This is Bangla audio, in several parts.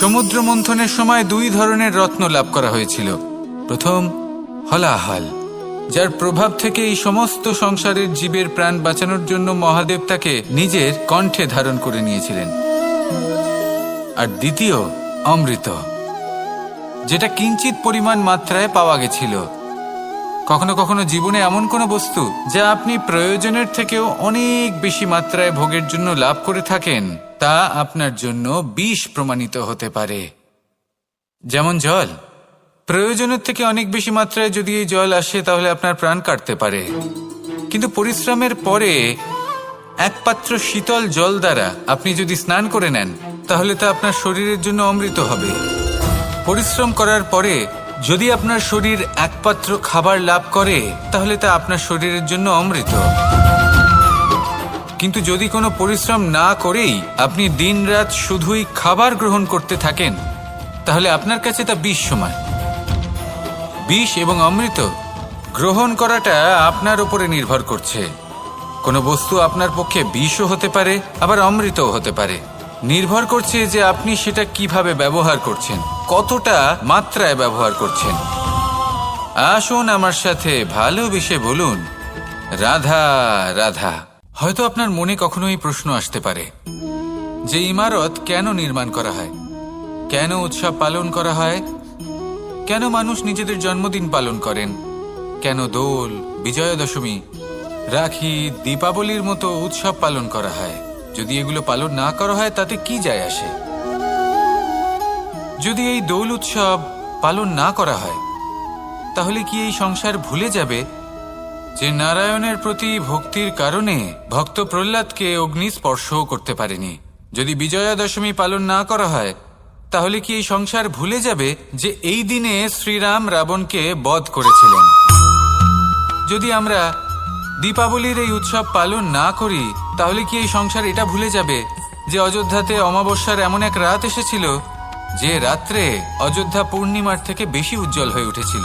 সমুদ্র মন্থনের সময় দুই ধরনের রত্ন লাভ করা হয়েছিল। প্রথম, হলাহল, যার প্রভাব থেকে এই সমস্ত সংসারের জীবের প্রাণ বাঁচানোর জন্য মহাদেব তাকে নিজের কণ্ঠে ধারণ করে নিয়েছিলেন। আর দ্বিতীয়, অমৃত, যেটা কিঞ্চিত পরিমাণ মাত্রায় পাওয়া গেছিল। কখনো কখনো জীবনে এমন কোনো বস্তু যা আপনি প্রয়োজনের থেকেও অনেক বেশি মাত্রায় ভোগের জন্য লাভ করে থাকেন। তা আপনার জন্য বিষ প্রমাণিত হতে পারে। যেমন জল। প্রয়োজনের থেকে অনেক বেশি মাত্রায় যদি এই জল আসে, তাহলে আপনার প্রাণ কাটতে পারে। কিন্তু পরিশ্রমের পরে এক পাত্র শীতল জল দ্বারা আপনি যদি স্নান করে নেন, তাহলে তা আপনার শরীরের জন্য অমৃত হবে। পরিশ্রম করার পরে যদি আপনার শরীর একপাত্র খাবার লাভ করে, তাহলে তা আপনার শরীরের জন্য অমৃত। কিন্তু যদি কোনো পরিশ্রম না করেই আপনি দিনরাত শুধুই খাবার গ্রহণ করতে থাকেন, তাহলে আপনার কাছে তা বিষ সমান। বিষ এবং অমৃত গ্রহণ করাটা আপনার উপরে নির্ভর করছে। কোনো বস্তু আপনার পক্ষে বিষও হতে পারে, আবার অমৃতও হতে পারে। নির্ভর করছে যে আপনি সেটা কীভাবে ব্যবহার করছেন, কতটা মাত্রায় ব্যবহার করছেন। আসুন আমার সাথে ভালোবেসে বলুন, রাধা রাধা। হয়তো আপনার মনে কখনো এই প্রশ্ন আসতে পারে যে ইমারত কেন নির্মাণ করা হয়? কেন উৎসব পালন করা হয়? কেন মানুষ নিজেদের জন্মদিন পালন করেন? কেন দোল বিজয়া দশমী রাখি, দীপাবলির মতো উৎসব পালন করা হয়? যদি এগুলো পালন না করা হয়, তাতে কি যায় আসে? যদি এই দোল উৎসব পালন না করা হয়, তাহলে কি এই সংসার ভুলে যাবে? যে নারায়ণের প্রতি ভক্তির কারণে ভক্ত প্রহ্লাদকে অগ্নি স্পর্শও করতে পারেনি। যদি বিজয়া দশমী পালন না করা হয়, তাহলে কি এই সংসার ভুলে যাবে যে এই দিনে শ্রীরাম রাবণকে বধ করেছিলেন? যদি আমরা দীপাবলির এই উৎসব পালন না করি, তাহলে কি এই সংসার এটা ভুলে যাবে যে অযোধ্যাতে অমাবস্যার এমন এক রাত এসেছিল, যে রাত্রে অযোধ্যা পূর্ণিমার থেকে বেশি উজ্জ্বল হয়ে উঠেছিল?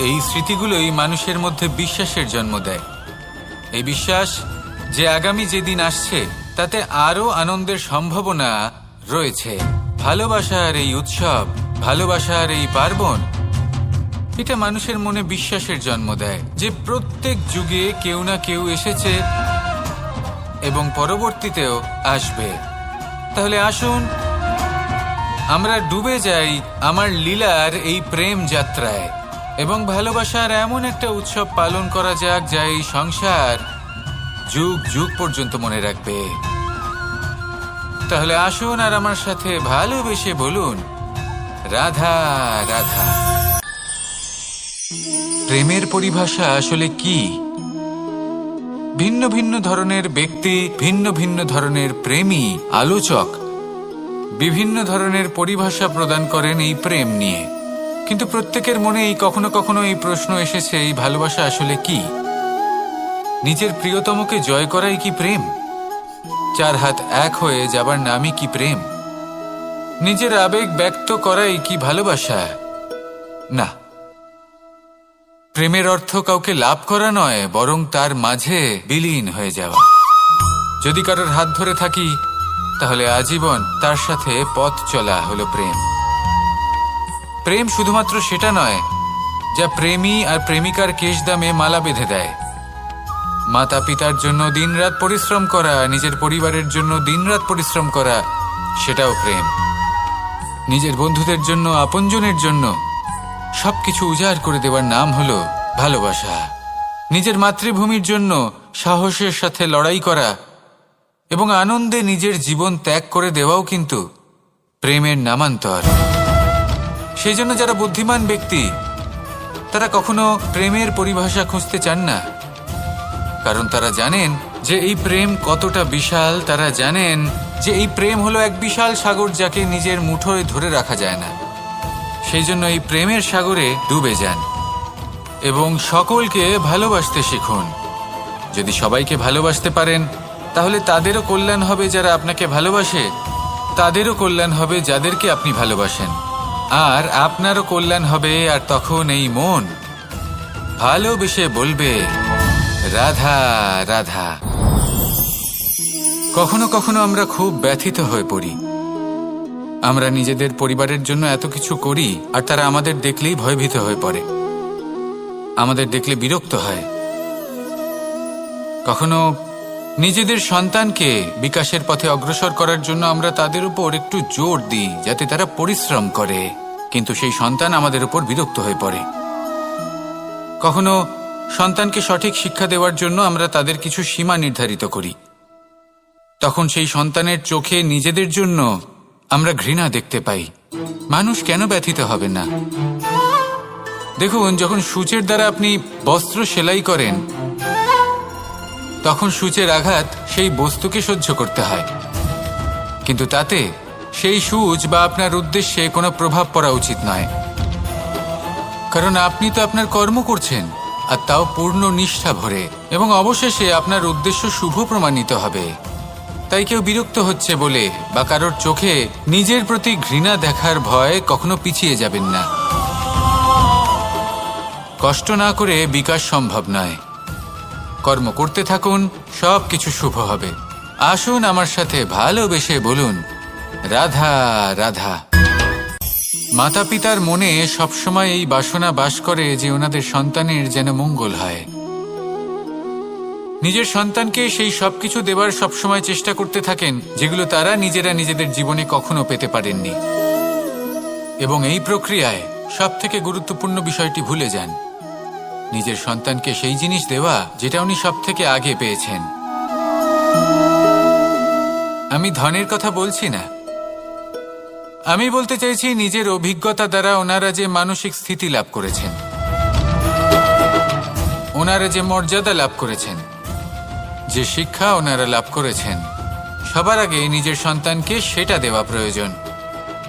এই স্মৃতিগুলোই মানুষের মধ্যে বিশ্বাসের জন্ম দেয়। এই বিশ্বাস যে আগামী যেদিন আসছে, তাতে আরও আনন্দের সম্ভাবনা রয়েছে। ভালোবাসার এই উৎসব, ভালোবাসার এই পার্বণ, এটা মানুষের মনে বিশ্বাসের জন্ম দেয় যে প্রত্যেক যুগে কেউ না কেউ এসেছে এবং পরবর্তীতেও আসবে। তাহলে আসুন, আমরা ডুবে যাই আমার লীলার এই প্রেম যাত্রায়। এবং ভালোবাসার এমন একটা উৎসব পালন করা যাক যা এই সংসার যুগ যুগ পর্যন্ত মনে রাখবে। তাহলে আসুন আর আমার সাথে ভালোবেসে বলুন, রাধা রাধা। প্রেমের পরিভাষা আসলে কি? ভিন্ন ভিন্ন ধরনের ব্যক্তি, ভিন্ন ভিন্ন ধরনের প্রেমী, আলোচক, বিভিন্ন ধরনের পরিভাষা প্রদান করেন এই প্রেম নিয়ে। কিন্তু প্রত্যেকের মনে এই কখনো কখনো এই প্রশ্ন এসেছে, এই ভালোবাসা আসলে কি? নিজের প্রিয়তমকে জয় করাই কি প্রেম? চার হাত এক হয়ে যাবার নামই কি প্রেম? নিজের আবেগ ব্যক্ত করাই কি ভালোবাসা? না। প্রেমের অর্থ কাউকে লাভ করা নয়, বরং তার মাঝে বিলীন হয়ে যাওয়া। যদি কারোর হাত ধরে থাকি, তাহলে আজীবন তার সাথে পথ চলা হলো প্রেম। প্রেম শুধুমাত্র সেটা নয়, যা প্রেমী আর প্রেমিকার কেশ দামে মালা বেঁধে দেয়। মাতা পিতার জন্য দিনরাত পরিশ্রম করা, নিজের পরিবারের জন্য দিনরাত পরিশ্রম করা, সেটাও প্রেম। নিজের বন্ধুদের জন্য, আপনজনের জন্য সবকিছু উজাড় করে দেওয়ার নাম হলো ভালোবাসা। নিজের মাতৃভূমির জন্য সাহসের সাথে লড়াই করা এবং আনন্দে নিজের জীবন ত্যাগ করে দেওয়াও কিন্তু প্রেমের নামান্তর। সেই জন্য যারা বুদ্ধিমান ব্যক্তি, তারা কখনো প্রেমের পরিভাষা খুঁজতে চান না। কারণ তারা জানেন যে এই প্রেম কতটা বিশাল, তারা জানেন যে এই প্রেম হলো এক বিশাল সাগর যাকে নিজের মুঠোয় ধরে রাখা যায় না। সেই জন্য এই প্রেমের সাগরে ডুবে যান এবং সকলকে ভালোবাসতে শিখুন। যদি সবাইকে ভালোবাসতে পারেন, তাহলে তাদেরও কল্যাণ হবে যারা আপনাকে ভালোবাসে, তাদেরও কল্যাণ হবে যাদেরকে আপনি ভালোবাসেন। আর আপনারও কল্যাণ হবে, আর তখন এই মন। ভালোবেসে বলবে, রাধা রাধা। কখনো কখনো আমরা খুব ব্যথিত হয়ে পড়ি। আমরা নিজেদের পরিবারের জন্য এত কিছু করি, আর তারা আমাদের দেখলেই ভয়ভীত হয়ে পড়ে। আমাদের দেখলে বিরক্ত হয়। কখনো নিজেদের সন্তানকে বিকাশের পথে অগ্রসর করার জন্য আমরা তাদের উপর একটু জোর দিই, যাতে তারা পরিশ্রম করে। কিন্তু সেই সন্তান আমাদের উপর বিরক্ত হয়ে পড়ে। কখনো সন্তানকে সঠিক শিক্ষা দেওয়ার জন্য আমরা তাদের কিছু সীমা নির্ধারিত করি। তখন সেই সন্তানের চোখে নিজেদের জন্য আমরা ঘৃণা দেখতে পাই। মানুষ কেন ব্যথিত হবে না? দেখুন, যখন সূচের দ্বারা আপনি বস্ত্র সেলাই করেন তখন সূচের আঘাত সেই বস্তুকে সহ্য করতে হয়। কিন্তু তাতে সেই সূচ বা আপনার উদ্দেশ্যে কোনো প্রভাব পড়া উচিত নয়। কারণ আপনি তো আপনার কর্ম করছেন, আর তাও পূর্ণ নিষ্ঠা ভরে, এবং অবশেষে আপনার উদ্দেশ্য শুভ প্রমাণিত হবে। তাই কেউ বিরক্ত হচ্ছে বলে বা কারোর চোখে নিজের প্রতি ঘৃণা দেখার ভয় কখনো পিছিয়ে যাবেন না। কষ্ট না করে বিকাশ সম্ভব নয়। কর্ম করতে থাকুন সব কিছু শুভ হবে। আসুন আমার সাথে ভালোবেসে বলুন, রাধা রাধা। মাতা পিতার মনে সবসময় এই বাসনা বাস করে যে ওনাদের সন্তানের যেন মঙ্গল হয়। নিজের সন্তানকে সেই সবকিছু দেবার সবসময় চেষ্টা করতে থাকেন, যেগুলো তারা নিজেরা নিজেদের জীবনে কখনো পেতে পারেননি। এবং এই প্রক্রিয়ায় সব থেকে গুরুত্বপূর্ণ বিষয়টি ভুলে যান। নিজের সন্তানকে সেই জিনিস দেওয়া যেটা উনি সব থেকে আগে পেয়েছেন। আমি ধনের কথা বলছি না। আমি বলতে চাইছি নিজের অভিজ্ঞতা দ্বারা ওনারা যে মানসিক স্থিতি লাভ করেছেন। ওনারা যে মর্যাদা লাভ করেছেন। যে শিক্ষা ওনারা লাভ করেছেন। সবার আগে নিজের সন্তানকে সেটা দেওয়া প্রয়োজন।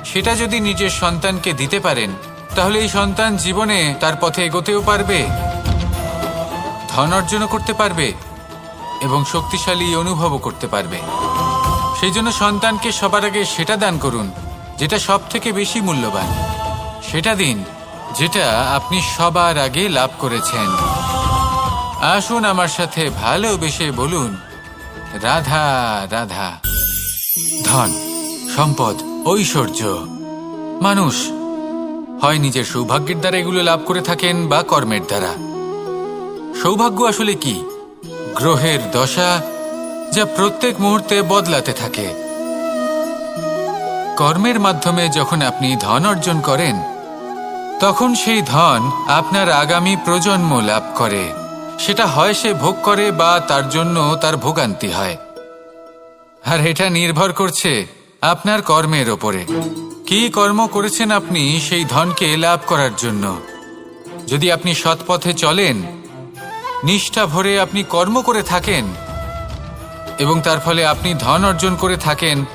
সেটা যদি নিজের সন্তানকে দিতে পারেন, তাহলে এই সন্তান জীবনে তার পথে এগোতেও পারবে। ধন অর্জনও করতে পারবে এবং শক্তিশালী অনুভবও করতে পারবে। সেই জন্য সন্তানকে সবার আগে সেটা দান করুন, যেটা সব থেকে বেশি মূল্যবান। সেটা দিন, যেটা আপনি সবার আগে লাভ করেছেন। আসুন আমার সাথে ভালোবেসে বলুন, রাধা রাধা। ধন, সম্পদ, ঐশ্বর্য। মানুষ, হয় নিজের সৌভাগ্যের দ্বারা এগুলো লাভ করে থাকেন বা কর্মের দ্বারা। সৌভাগ্য আসলে কি? গ্রহের দশা যা প্রত্যেক মুহূর্তে বদলাতে থাকে। কর্মের মাধ্যমে যখন আপনি ধন অর্জন করেন, তখন সেই ধন আপনার আগামী প্রজন্ম লাভ করে। সেটা হয় সে ভোগ করে বা তার জন্য তার ভোগান্তি হয়। আর এটা নির্ভর করছে আপনার কর্মের ওপরে। কি কর্ম করেছেন আপনি সেই ধনকে লাভ করার জন্য? যদি আপনি সৎপথে চলেন নিষ্ঠা ভরে আপনি কর্ম করে থাকেন এবং তার ফলে আপনি ধন অর্জন করে থাকেন,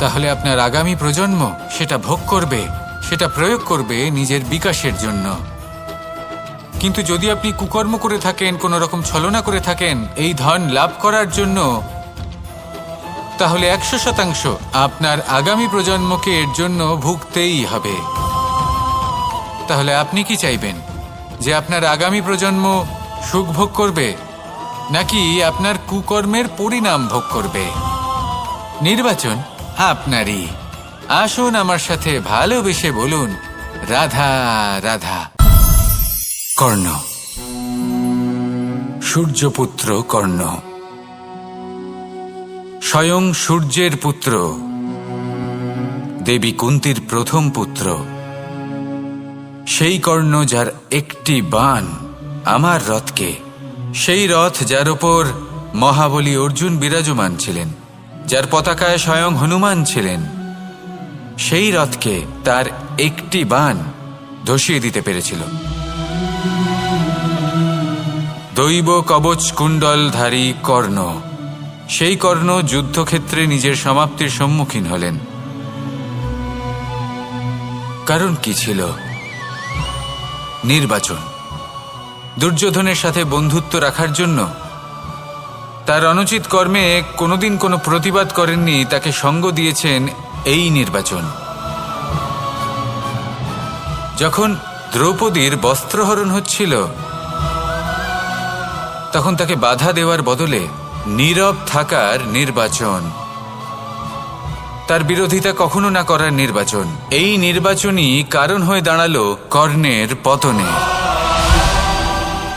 তাহলে আপনার আগামী প্রজন্ম সেটা ভোগ করবে, সেটা প্রয়োগ করবে নিজের বিকাশের জন্য। কিন্তু যদি আপনি কুকর্ম করে থাকেন, কোনো রকম ছলনা করে থাকেন, এই ধন লাভ করার জন্য, তাহলে একশো শতাংশ আপনার আগামী প্রজন্মকে এর জন্য ভুগতেই হবে। তাহলে আপনি কি চাইবেন? যে আপনার আগামী প্রজন্ম সুখ ভোগ করবে? নাকি আপনার কুকর্মের পরিণাম ভোগ করবে? নির্বাচন আপনারই। আসুন আমার সাথে ভালোবেসে বলুন, রাধা রাধা। কর্ণ। সূর্যপুত্র কর্ণ। স্বয়ং সূর্যের পুত্র। দেবী কুন্তির প্রথম পুত্র। সেই কর্ণ যার একটি বান। আমার রথকে। সেই রথ যার ওপর মহাবলী অর্জুন বিরাজমান ছিলেন, যার পতাকায় স্বয়ং হনুমান ছিলেন, সেই রথকে তার একটি বান ধসিয়ে দিতে পেরেছিল। দৈব কবচ কুণ্ডলধারী কর্ণ, সেই কর্ণ যুদ্ধক্ষেত্রে নিজের সমাপ্তির সম্মুখীন হলেন। কারণ কি ছিল? নির্বাচন। দুর্যোধনের সাথে বন্ধুত্ব রাখার জন্য তার অনুচিত কর্মে কোনোদিন কোনো প্রতিবাদ করেননি, তাকে সঙ্গ দিয়েছেন এই নির্বাচন। যখন দ্রৌপদীর বস্ত্রহরণ হচ্ছিল, তখন তাকে বাধা দেওয়ার বদলে নীরব থাকার নির্বাচন। তার বিরোধিতা কখনো না করার নির্বাচন। এই নির্বাচনই কারণ হয়ে দাঁড়াল কর্ণের পতনে।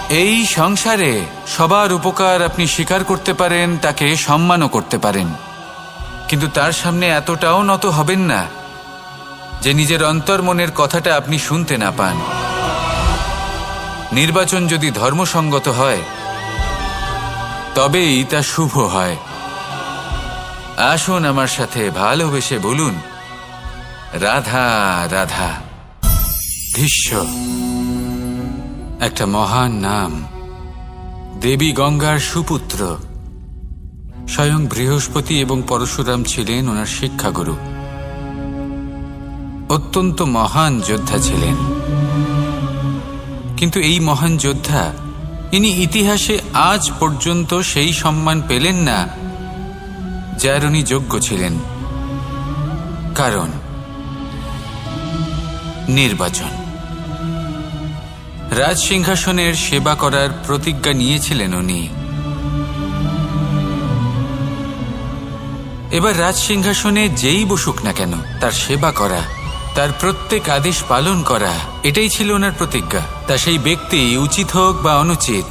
এই সংসারে সবার উপকার আপনি স্বীকার করতে পারেন, তাকে সম্মানও করতে পারেন। কিন্তু তার সামনে এতটাও নত হবেন না যে নিজের অন্তর্মনের কথাটা আপনি শুনতে না পান। নির্বাচন যদি ধর্মসঙ্গত হয়, তবেই তা শুভ হয়। আসুন আমার সাথে ভালোবেসে বলুন, রাধা রাধা ভীষ্ম একটা মহান নাম, দেবী গঙ্গার সুপুত্র। স্বয়ং বৃহস্পতি এবং পরশুরাম ছিলেন ওনার শিক্ষাগুরু। অত্যন্ত মহান যোদ্ধা ছিলেন। কিন্তু এই মহান যোদ্ধা, ইনি ইতিহাসে আজ পর্যন্ত সেই সম্মান পেলেন না, যার উনি যোগ্য ছিলেন। কারণ, নির্বাচন। রাজ সিংহাসনের সেবা করার প্রতিজ্ঞা নিয়েছিলেন উনি। এবার রাজ সিংহাসনে যেই বসুক না কেন, তার সেবা করা, তার প্রত্যেক আদেশ পালন করা, এটাই ছিল ওনার প্রতিজ্ঞা। তা সেই ব্যক্তি উচিত হোক বা অনুচিত,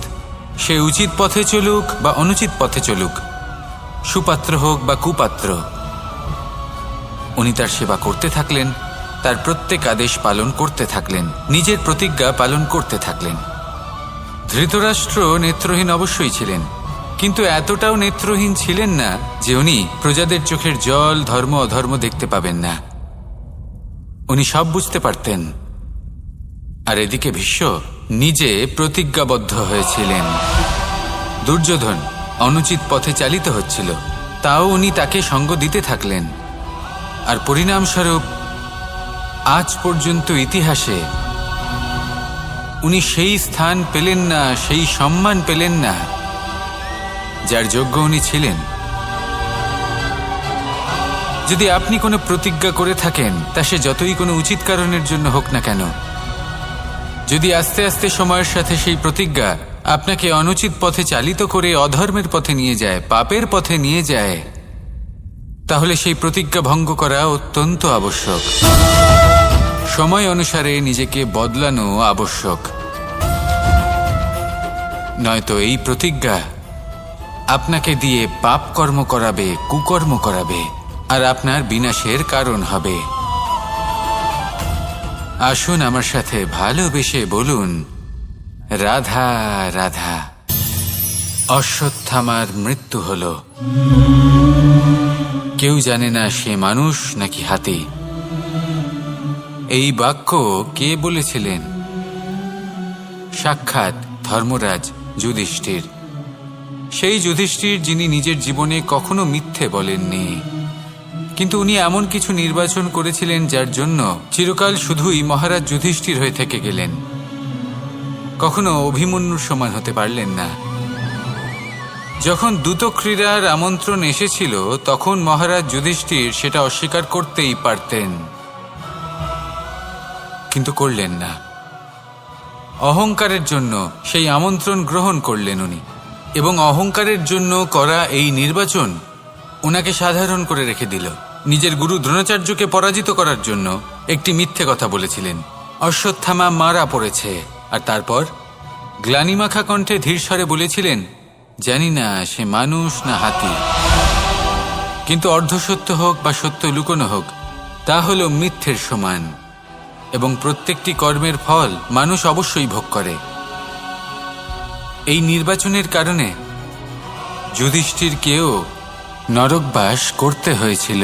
সে উচিত পথে চলুক বা অনুচিত পথে চলুক, সুপাত্র হোক বা কুপাত্র, উনি তার সেবা করতে থাকলেন। তার প্রত্যেক আদেশ পালন করতে থাকলেন, নিজের প্রতিজ্ঞা পালন করতে থাকলেন। ধৃতরাষ্ট্র নেত্রহীন অবশ্যই ছিলেন, কিন্তু এতটাও নেত্রহীন ছিলেন না যে উনি প্রজাদের চোখের জল, ধর্ম, অধর্ম দেখতে পাবেন না। উনি সব বুঝতে পারতেন। আর এদিকে ভীষ্ম নিজে প্রতিজ্ঞাবদ্ধ হয়েছিলেন। দুর্যোধন অনুচিত পথে চালিত হচ্ছিল, তাও উনি তাকে সঙ্গ দিতে থাকলেন। আর পরিণামস্বরূপ আজ পর্যন্ত ইতিহাসে উনি সেই স্থান পেলেন না, সেই সম্মান পেলেন না, যার যোগ্য উনি ছিলেন। যদি আপনি কোনো প্রতিজ্ঞা করে থাকেন, তা সে যতই কোনো উচিত কারণের জন্য হোক না কেন। যদি আস্তে আস্তে সময়ের সাথে সেই প্রতিজ্ঞা আপনাকে অনুচিত পথে চালিত করে অধর্মের পথে নিয়ে যায়, পাপের পথে নিয়ে যায়, তাহলে সেই প্রতিজ্ঞা ভঙ্গ করা অত্যন্ত আবশ্যক। সময় অনুসারে নিজেকে বদলানো আবশ্যক। নয়তো এই প্রতিজ্ঞা আপনাকে দিয়ে পাপ কর্ম করাবে, কুকর্ম করাবে, আর আপনার বিনাশের কারণ হবে। আসুন আমার সাথে ভালোবেসে বলুন, রাধা রাধা, অশ্বত্থামার মৃত্যু হল। কেউ জানে না সে মানুষ নাকি হাতি। এই বাক্য কে বলেছিলেন? সাক্ষাৎ ধর্মরাজ যুধিষ্ঠির। সেই যুধিষ্ঠির যিনি নিজের জীবনে কখনো মিথ্যে বলেননি। কিন্তু উনি এমন কিছু নির্বাচন করেছিলেন যার জন্য চিরকাল শুধুই মহারাজ যুধিষ্ঠির হয়ে থেকে গেলেন। কখনো অভিমন্যুর সমান হতে পারলেন না। যখন ক্রীড়ার আমন্ত্রণ এসেছিল, তখন মহারাজ যুধিষ্ঠির সেটা অস্বীকার করতেই পারতেন। কিন্তু করলেন না। অহংকারের জন্য সেই আমন্ত্রণ গ্রহণ করলেন উনি। এবং অহংকারের জন্য করা এই নির্বাচন ওনাকে সাধারণ করে রেখে দিল। নিজের গুরু দ্রোণাচার্যকে পরাজিত করার জন্য একটি মিথ্যে কথা বলেছিলেন। অশ্বত্থামা মারা পড়েছে। আর তারপর গ্লানিমাখা কণ্ঠে ধীরস্বরে বলেছিলেন, জানি না সে মানুষ না হাতি। কিন্তু অর্ধসত্য হোক বা সত্য লুকোনো হোক, তা হল মিথ্যের সমান। এবং প্রত্যেকটি কর্মের ফল মানুষ অবশ্যই ভোগ করে। এই নির্বাচনের কারণে যুধিষ্ঠির যুধিষ্ঠিরকেও নরকবাস করতে হয়েছিল।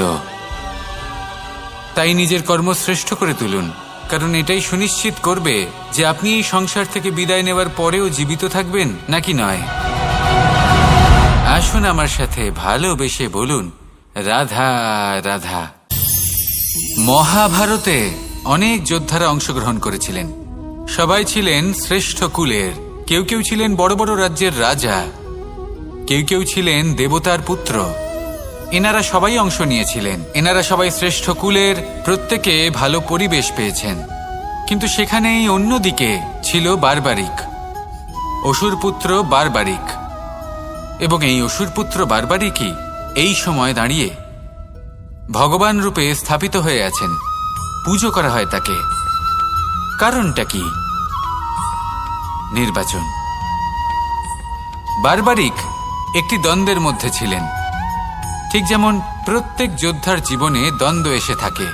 তাই নিজের কর্ম শ্রেষ্ঠ করে তুলুন, কারণ এটাই সুনিশ্চিত করবে যে আপনি এই সংসার থেকে বিদায় নেওয়ার পরেও জীবিত থাকবেন নাকি নয়। আসুন আমার সাথে ভালোবেসে বলুন, রাধা রাধা। মহাভারতে অনেক যোদ্ধারা অংশগ্রহণ করেছিলেন। সবাই ছিলেন শ্রেষ্ঠ কুলের। কেউ কেউ ছিলেন বড় বড় রাজ্যের রাজা। কেউ কেউ ছিলেন দেবতার পুত্র। এনারা সবাই অংশ নিয়েছিলেন। এনারা সবাই শ্রেষ্ঠ কুলের প্রত্যেকে ভালো পরিবেশ পেয়েছেন। কিন্তু সেখানেই অন্যদিকে ছিল বারবারিক। অসুরপুত্র বারবারিক। এবং এই অসুরপুত্র বারবারিকই এই সময় দাঁড়িয়ে ভগবান রূপে স্থাপিত হয়ে আছেন। পুজো করা হয় তাকে। কারণটা কি? নির্বাচন। বারবারিক একটি দ্বন্দ্বের মধ্যে ছিলেন। ঠিক যেমন প্রত্যেক যোদ্ধার জীবনে দ্বন্দ্ব এসে থাকে।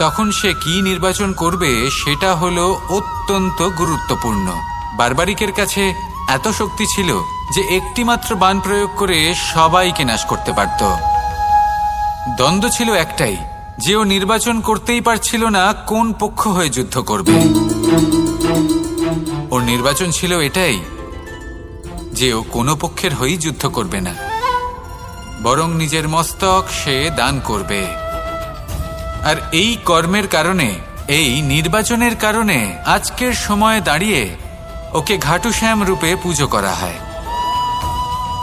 তখন সে কি নির্বাচন করবে সেটা হলো অত্যন্ত গুরুত্বপূর্ণ। বারবারিকের কাছে এত শক্তি ছিল যে একটিমাত্র বান প্রয়োগ করে সবাইকে নাশ করতে পারত। দ্বন্দ্ব ছিল একটাই যে ও নির্বাচন করতেই পারছিল না, কোন পক্ষ হয়ে যুদ্ধ করবে? ওর নির্বাচন ছিল এটাই, যে ও কোনো পক্ষের হয়েই যুদ্ধ করবে না। বরং নিজের মস্তক সে দান করবে। আর এই কর্মের কারণে, এই নির্বাচনের কারণে আজকের সময়ে দাঁড়িয়ে ওকে ঘাটুশ্যাম রূপে পুজো করা হয়।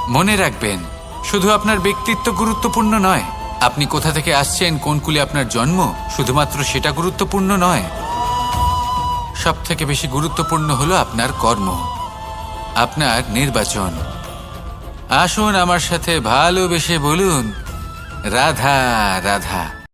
মনে রাখবেন, শুধু আপনার ব্যক্তিত্ব গুরুত্বপূর্ণ নয় আপনি কোথা থেকে আসছেন? কোন কুলে আপনার জন্ম? শুধুমাত্র সেটা গুরুত্বপূর্ণ নয়। সব থেকে বেশি গুরুত্বপূর্ণ হলো আপনার কর্ম। আপনার নির্বাচন। আসুন আমার সাথে ভালোবেসে বলুন, রাধা রাধা।